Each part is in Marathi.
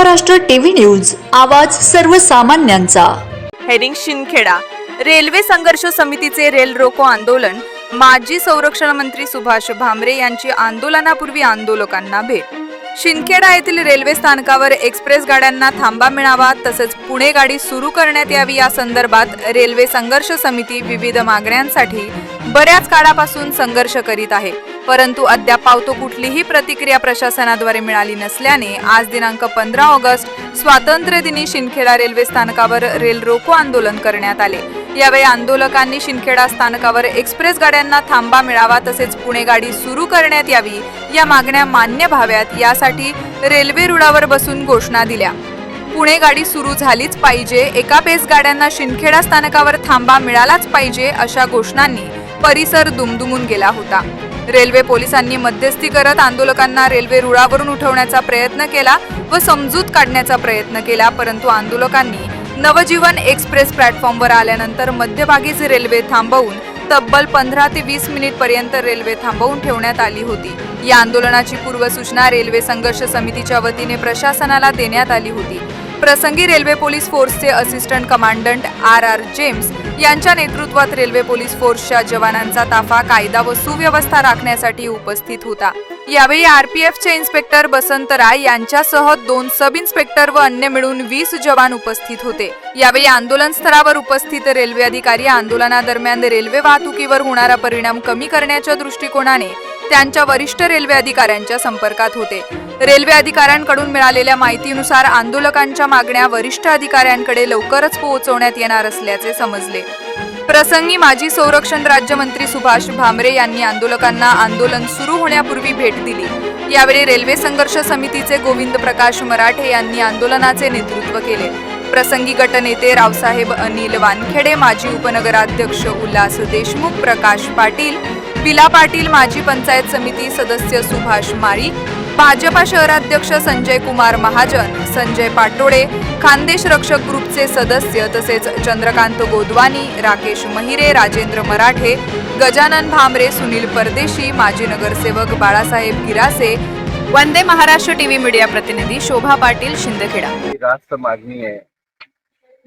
महाराष्ट्र टीव्ही न्यूज आवाज सर्वसामान्यांचा. हेरिंग शिंदखेडा रेल्वे संघर्ष समितीचे रेल रोको आंदोलन माजी संरक्षण मंत्री सुभाष भामरे यांची आंदोलनापूर्वी आंदोलकांना भेट. शिंदखेडा येथील रेल्वे स्थानकावर एक्सप्रेस गाड्यांना थांबा मिळावा तसेच पुणे गाडी सुरू करण्यात यावी या संदर्भात रेल्वे संघर्ष समिती विविध मागण्यांसाठी बऱ्याच काळापासून संघर्ष करीत आहे. परंतु अद्याप पावतो कुठलीही प्रतिक्रिया प्रशासनाद्वारे मिळाली नसल्याने आज दिनांक पंधरा ऑगस्ट स्वातंत्र्य दिनी शिंदखेडा रेल्वे स्थानकावर रेल रोको आंदोलन करण्यात आले. यावेळी आंदोलकांनी शिंदखेडा स्थानकावर एक्सप्रेस गाड्यांना थांबा मिळावा तसेच पुणे गाडी सुरू करण्यात यावी या मागण्या मान्य व्हाव्यात यासाठी रेल्वे रुळावर बसून घोषणा दिल्या. पुणे गाडी सुरू झालीच पाहिजे एका पेस गाड्यांना शिंदखेडा स्थानकावर थांबा मिळालाच पाहिजे अशा घोषणांनी परिसर दुमदुमून गेला होता. रेल्वे पोलिसांनी मध्यस्थी करत आंदोलकांना रेल्वे रुळावरून उठवण्याचा प्रयत्न केला व समजूत काढण्याचा प्रयत्न केला परंतु आंदोलकांनी नवजीवन एक्सप्रेस प्लॅटफॉर्मवर आल्यानंतर मध्यभागीच रेल्वे थांबवून तब्बल पंधरा ते वीस मिनिट पर्यंत रेल्वे थांबवून ठेवण्यात आली होती. या आंदोलनाची पूर्वसूचना रेल्वे संघर्ष समितीच्या वतीने प्रशासनाला देण्यात आली होती. प्रसंगी रेल्वे पोलीस फोर्सचे assistant commandant R R James यांच्या नेतृत्वात रेल्वे पोलीस फोर्सच्या जवानांचा ताफा कायदा व सुव्यवस्था राखण्यासाठी उपस्थित होता. यावेळी आरपीएफचे इन्स्पेक्टर बसंत राय यांच्यासह दोन सब इन्स्पेक्टर व अन्य मिळून वीस जवान उपस्थित होते. यावेळी आंदोलन स्तरावर उपस्थित रेल्वे अधिकारी आंदोलनादरम्यान रेल्वे वाहतुकीवर होणारा परिणाम कमी करण्याच्या दृष्टिकोनाने त्यांच्या वरिष्ठ रेल्वे अधिकाऱ्यांच्या संपर्कात होते. रेल्वे अधिकाऱ्यांकडून मिळालेल्या माहितीनुसार आंदोलकांच्या मागण्या वरिष्ठ अधिकाऱ्यांकडे लवकरच पोहोचवण्यात येणार असल्याचे समजले. प्रसंगी माजी संरक्षण राज्यमंत्री सुभाष भामरे यांनी आंदोलकांना आंदोलन सुरू होण्यापूर्वी भेट दिली. यावेळी रेल्वे संघर्ष समितीचे गोविंद प्रकाश मराठे यांनी आंदोलनाचे नेतृत्व केले. प्रसंगी गटनेते रावसाहेब अनिल वानखेडे माजी उपनगराध्यक्ष उल्हास देशमुख प्रकाश पाटील बिला पाटील माजी पंचायत समिती सदस्य सुभाष माळी भाजपा शहराध्यक्ष संजय कुमार महाजन संजय पाटोळे खानदेश रक्षक ग्रुपचे सदस्य तसेच चंद्रकांत गोदवानी राकेश महिरे राजेंद्र मराठे गजानन भामरे सुनील परदेशी माजी नगरसेवक बाळासाहेब गिरासे वंदे महाराष्ट्र टीव्ही मीडिया प्रतिनिधी शोभा पाटील शिंदखेडा. रास्त मागणी आहे.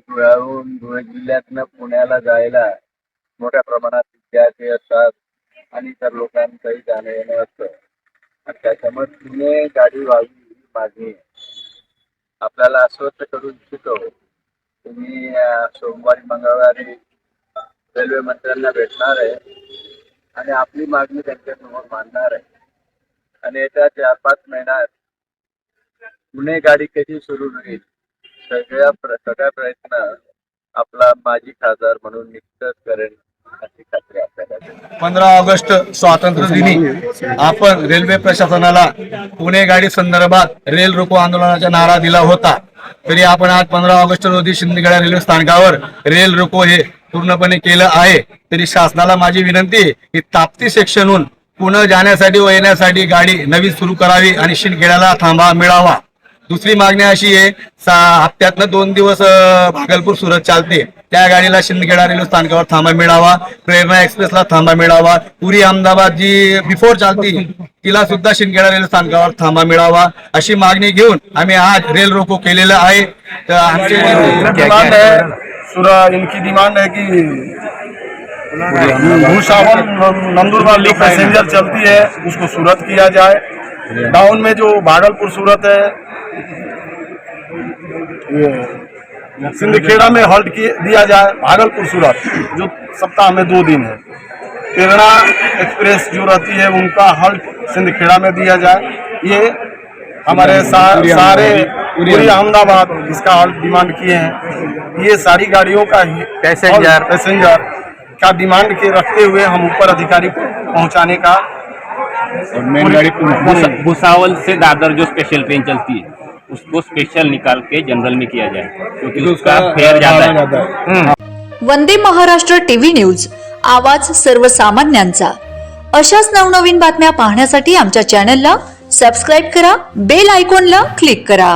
धुळे जिल्ह्यातनं पुण्याला जायला मोठ्या प्रमाणात विद्यार्थी असतात. आणि इतर लोकांचंही जाणं येणं असतं. आणि त्याच्यामुळे पुणे गाडी व्हावी ही मागणी आहे आपल्याला अस्वस्थ करून इच्छितो तुम्ही सोमवारी मंगळवारी रेल्वे मंत्र्यांना भेटणार आहे. आणि आपली मागणी त्यांच्यासमोर मांडणार आहे. आणि येत्या चार पाच महिन्यात पुणे गाडी कधी सुरू होईल? सगळ्या प्र- सगळा प्रयत्न आपला माजी खासदार म्हणून निश्चितच करेन अशी खात्री आपल्याला आहे. पंधरा ऑगस्ट स्वातंत्र्य दिनी आपण रेल्वे प्रशासनाला पुणे गाडी संदर्भात रेल रोको आंदोलनाचा नारा दिला होता. तरी आपण आज पंधरा ऑगस्ट रोजी शिंदगड्या रेल्वे स्थानकावर रेल रोको हे पूर्णपणे केलं आहे. तरी शासनाला माझी विनंती की ताप्ती सेक्शनहून पुणे जाण्यासाठी व येण्यासाठी गाडी नवी सुरू करावी आणि शिंदखेड्याला थांबा मिळावा. दुसरी मागणी अशी आहे सा- हप्त्यातनं दोन दिवस भागलपूर सुरत चालते. त्या गाडीला शिंदखेडा रेल्वे स्थानकावर थांबा मिळावा प्रेरणा एक्सप्रेसला थांबा मिळावा पुरी अहमदाबाद जी बिफोर चालती तिला सुद्धा शिंदखेडा रेल्वे स्थानकावर थांबा मिळावा अशी मागणी घेऊन आम्ही आज रेल रोको केलेलं आहे. तर आमचे डिमांड है सूरा इनकी डिमांड है कि भूसावल नंदुरबार जो पैसेंजर चलती है उसको सूरत किया जाए। डाउन में जो भागलपुर सूरत है ये सिंदखेड़ा में हॉल्ट दिया जाए भागलपुर सूरत जो सप्ताह में दो दिन है। प्रेरणा एक्सप्रेस जो रहती है उनका हॉल्ट सिंधखेड़ा में दिया जाए। ये हमारे सा- सारे पूरी अहमदाबाद इसका हॉल्ट डिमांड किए हैं। ये सारी गाड़ियों का ही पैसेंजर। पैसेंजर का डिमांड के रखते हुए हम ऊपर अधिकारी को पहुँचाने का भूसा- भूसावल से दादर जो स्पेशल ट्रेन चलती है। उसको स्पेशल निकाल के जनरल में किया जाए क्योंकि उसका फेयर ज्यादा है। वंदे महाराष्ट्र टीव्ही न्यूज आवाज सर्वसामान्यांचा. अशाच नवनवीन बातम्या पाहण्यासाठी आमच्या चॅनलला सबस्क्राईब करा बेल आयकॉनला क्लिक करा.